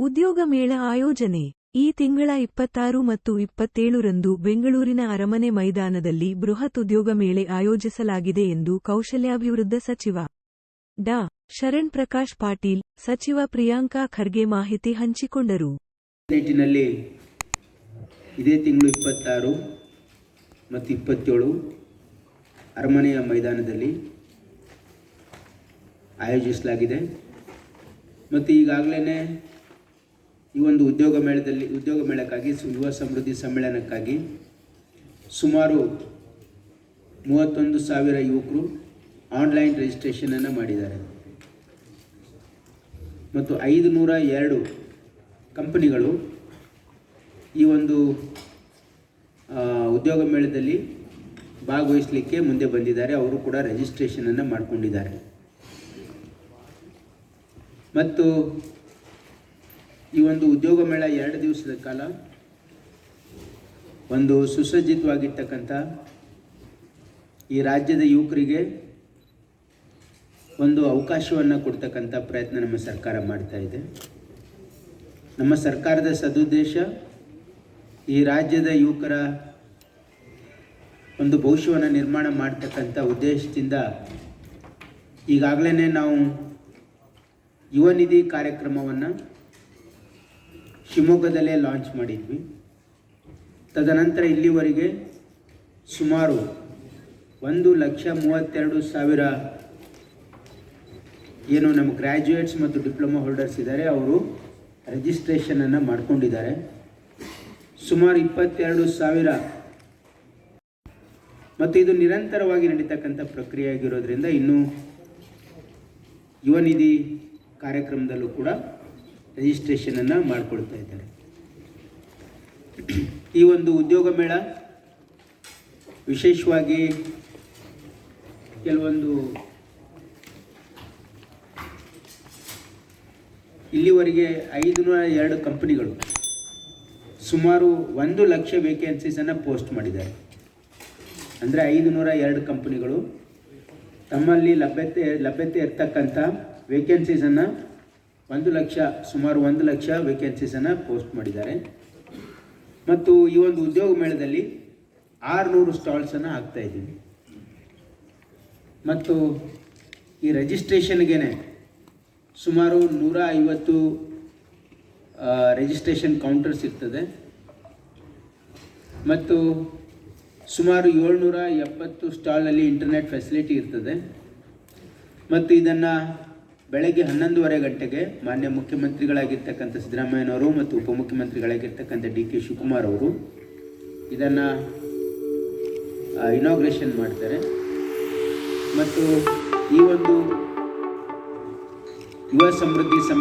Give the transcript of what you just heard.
ಉದ್ಯೋಗ ಮೇಳ ಆಯೋಜನೆ. ಈ ತಿಂಗಳ ಇಪ್ಪತ್ತಾರು ಮತ್ತು ಇಪ್ಪತ್ತೇಳರಂದು ಬೆಂಗಳೂರಿನ ಅರಮನೆ ಮೈದಾನದಲ್ಲಿ ಬೃಹತ್ ಉದ್ಯೋಗ ಮೇಳೆ ಆಯೋಜಿಸಲಾಗಿದೆ ಎಂದು ಕೌಶಲ್ಯಾಭಿವೃದ್ಧ ಸಚಿವ ಡಾ. ಶರಣ್ ಪ್ರಕಾಶ್ ಪಾಟೀಲ್, ಸಚಿವ ಪ್ರಿಯಾಂಕಾ ಖರ್ಗೆ ಮಾಹಿತಿ ಹಂಚಿಕೊಂಡರು. ನಿಟ್ಟಿನಲ್ಲಿ ಇದೇ ತಿಂಗಳು ಇಪ್ಪತ್ತಾರು ಮತ್ತು ಇಪ್ಪತ್ತೇಳು ಅರಮನೆಯ ಮೈದಾನದಲ್ಲಿ ಆಯೋಜಿಸಲಾಗಿದೆ. ಮತ್ತು ಈಗಾಗಲೇ ಈ ಒಂದು ಉದ್ಯೋಗ ಮೇಳದಲ್ಲಿ, ಉದ್ಯೋಗ ಮೇಳಕ್ಕಾಗಿ ಯುವ ಸಮೃದ್ಧಿ ಸಮ್ಮೇಳನಕ್ಕಾಗಿ ಸುಮಾರು ಮೂವತ್ತೊಂದು ಸಾವಿರ ಯುವಕರು ಆನ್ಲೈನ್ ರಿಜಿಸ್ಟ್ರೇಷನನ್ನು ಮಾಡಿದ್ದಾರೆ. ಮತ್ತು ಐದು ನೂರ ಎರಡು ಕಂಪನಿಗಳು ಈ ಒಂದು ಉದ್ಯೋಗ ಮೇಳದಲ್ಲಿ ಭಾಗವಹಿಸಲಿಕ್ಕೆ ಮುಂದೆ ಬಂದಿದ್ದಾರೆ. ಅವರು ಕೂಡ ರಿಜಿಸ್ಟ್ರೇಷನನ್ನು ಮಾಡಿಕೊಂಡಿದ್ದಾರೆ. ಮತ್ತು ಈ ಒಂದು ಉದ್ಯೋಗ ಮೇಳ ಎರಡು ದಿವಸದ ಕಾಲ ಒಂದು ಸುಸಜ್ಜಿತವಾಗಿರ್ತಕ್ಕಂಥ ಈ ರಾಜ್ಯದ ಯುವಕರಿಗೆ ಒಂದು ಅವಕಾಶವನ್ನು ಕೊಡ್ತಕ್ಕಂಥ ಪ್ರಯತ್ನ ನಮ್ಮ ಸರ್ಕಾರ ಮಾಡ್ತಾ ಇದೆ. ನಮ್ಮ ಸರ್ಕಾರದ ಸದುದ್ದೇಶ ಈ ರಾಜ್ಯದ ಯುವಕರ ಒಂದು ಭವಿಷ್ಯವನ್ನು ನಿರ್ಮಾಣ ಮಾಡ್ತಕ್ಕಂಥ ಉದ್ದೇಶದಿಂದ ಈಗಾಗಲೇ ನಾವು ಯುವ ನಿಧಿ ಕಾರ್ಯಕ್ರಮವನ್ನು ಶಿವಮೊಗ್ಗದಲ್ಲೇ ಲಾಂಚ್ ಮಾಡಿದ್ವಿ. ತದನಂತರ ಇಲ್ಲಿವರೆಗೆ ಸುಮಾರು ಒಂದು ಲಕ್ಷ ಮೂವತ್ತೆರಡು ಸಾವಿರ ಏನು ನಮ್ಮ ಗ್ರ್ಯಾಜುಯೇಟ್ಸ್ ಮತ್ತು ಡಿಪ್ಲೊಮಾ ಹೋಲ್ಡರ್ಸ್ ಇದ್ದಾರೆ. ಅವರು ರಿಜಿಸ್ಟ್ರೇಷನನ್ನು ಮಾಡಿಕೊಂಡಿದ್ದಾರೆ. ಸುಮಾರು ಇಪ್ಪತ್ತೆರಡು ಸಾವಿರ ಮತ್ತು ಇದು ನಿರಂತರವಾಗಿ ನಡೀತಕ್ಕಂಥ ಪ್ರಕ್ರಿಯೆ ಆಗಿರೋದ್ರಿಂದ ಇನ್ನೂ ಯುವನಿಧಿ ಕಾರ್ಯಕ್ರಮದಲ್ಲೂ ಕೂಡ ರಿಜಿಸ್ಟ್ರೇಷನನ್ನು ಮಾಡಿಕೊಳ್ತಾ ಇದ್ದಾರೆ. ಈ ಒಂದು ಉದ್ಯೋಗ ಮೇಳ ವಿಶೇಷವಾಗಿ ಕೆಲವೊಂದು ಇಲ್ಲಿವರೆಗೆ ಐದುನೂರ ಎರಡು ಕಂಪನಿಗಳು ಸುಮಾರು ಒಂದು ಲಕ್ಷ ವೇಕೆನ್ಸೀಸನ್ನು ಪೋಸ್ಟ್ ಮಾಡಿದ್ದಾರೆ. ಅಂದರೆ ಐದು ನೂರ ಎರಡು ಕಂಪನಿಗಳು ತಮ್ಮಲ್ಲಿ ಲಭ್ಯತೆ ಲಭ್ಯತೆ ಇರ್ತಕ್ಕಂಥ ವೇಕೆನ್ಸೀಸನ್ನು ಒಂದು ಲಕ್ಷ, ಸುಮಾರು ಒಂದು ಲಕ್ಷ ವೇಕೆನ್ಸೀಸನ್ನು ಪೋಸ್ಟ್ ಮಾಡಿದ್ದಾರೆ. ಮತ್ತು ಈ ಒಂದು ಉದ್ಯೋಗ ಮೇಳದಲ್ಲಿ ಆರುನೂರು ಸ್ಟಾಲ್ಸನ್ನು ಹಾಕ್ತಾ ಇದ್ದೀವಿ. ಮತ್ತು ಈ ರಿಜಿಸ್ಟ್ರೇಷನ್ಗೆ ಸುಮಾರು ನೂರ ಐವತ್ತು ರಿಜಿಸ್ಟ್ರೇಷನ್ ಕೌಂಟರ್ಸ್ ಇರ್ತದೆ. ಮತ್ತು ಸುಮಾರು ಏಳ್ನೂರ ಎಪ್ಪತ್ತು ಸ್ಟಾಲಲ್ಲಿ ಇಂಟರ್ನೆಟ್ ಫೆಸಿಲಿಟಿ ಇರ್ತದೆ. ಮತ್ತು ಇದನ್ನು ಬೆಳಗ್ಗೆ ಹನ್ನೊಂದುವರೆ ಗಂಟೆಗೆ ಮಾನ್ಯ ಮುಖ್ಯಮಂತ್ರಿಗಳಾಗಿರ್ತಕ್ಕಂಥ ಸಿದ್ದರಾಮಯ್ಯನವರು ಮತ್ತು ಉಪಮುಖ್ಯಮಂತ್ರಿಗಳಾಗಿರ್ತಕ್ಕಂಥ ಡಿ ಕೆ ಶಿವಕುಮಾರ್ ಅವರು ಇದನ್ನು ಇನಾಗ್ರೇಷನ್ ಮಾಡ್ತಾರೆ. ಮತ್ತು ಈ ಒಂದು ಯುವ ಸಮೃದ್ಧಿ ಸಂ